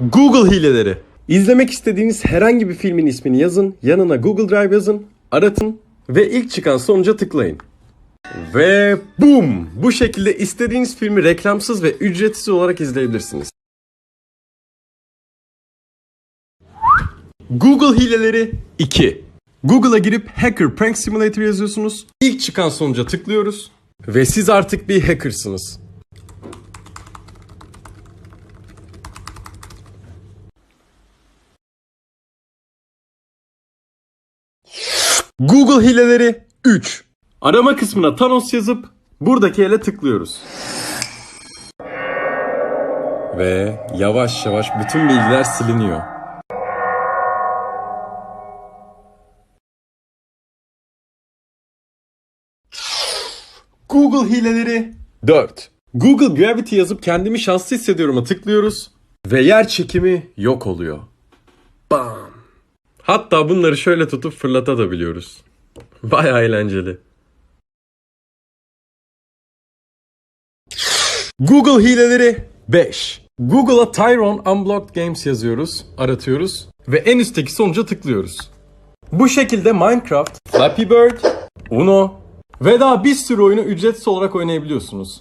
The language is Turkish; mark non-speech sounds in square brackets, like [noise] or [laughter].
Google hileleri. İzlemek istediğiniz herhangi bir filmin ismini yazın, yanına Google Drive yazın, aratın ve ilk çıkan sonuca tıklayın. Ve boom! Bu şekilde istediğiniz filmi reklamsız ve ücretsiz olarak izleyebilirsiniz. Google hileleri 2. Google'a girip Hacker Prank Simulator yazıyorsunuz. İlk çıkan sonuca tıklıyoruz. Ve siz artık bir hackersınız. Google hileleri 3. Arama kısmına Thanos yazıp buradaki ele tıklıyoruz. Ve yavaş yavaş bütün bilgiler siliniyor. Google hileleri 4. Google Gravity yazıp kendimi şanslı hissediyorum'a tıklıyoruz ve yer çekimi yok oluyor. Bam. Hatta bunları şöyle tutup fırlatabiliyoruz. [laughs] Baya eğlenceli. Google hileleri 5. Google'a Tyrone Unblocked Games yazıyoruz, aratıyoruz ve en üstteki sonuca tıklıyoruz. Bu şekilde Minecraft, Flappy Bird, Uno ve daha bir sürü oyunu ücretsiz olarak oynayabiliyorsunuz.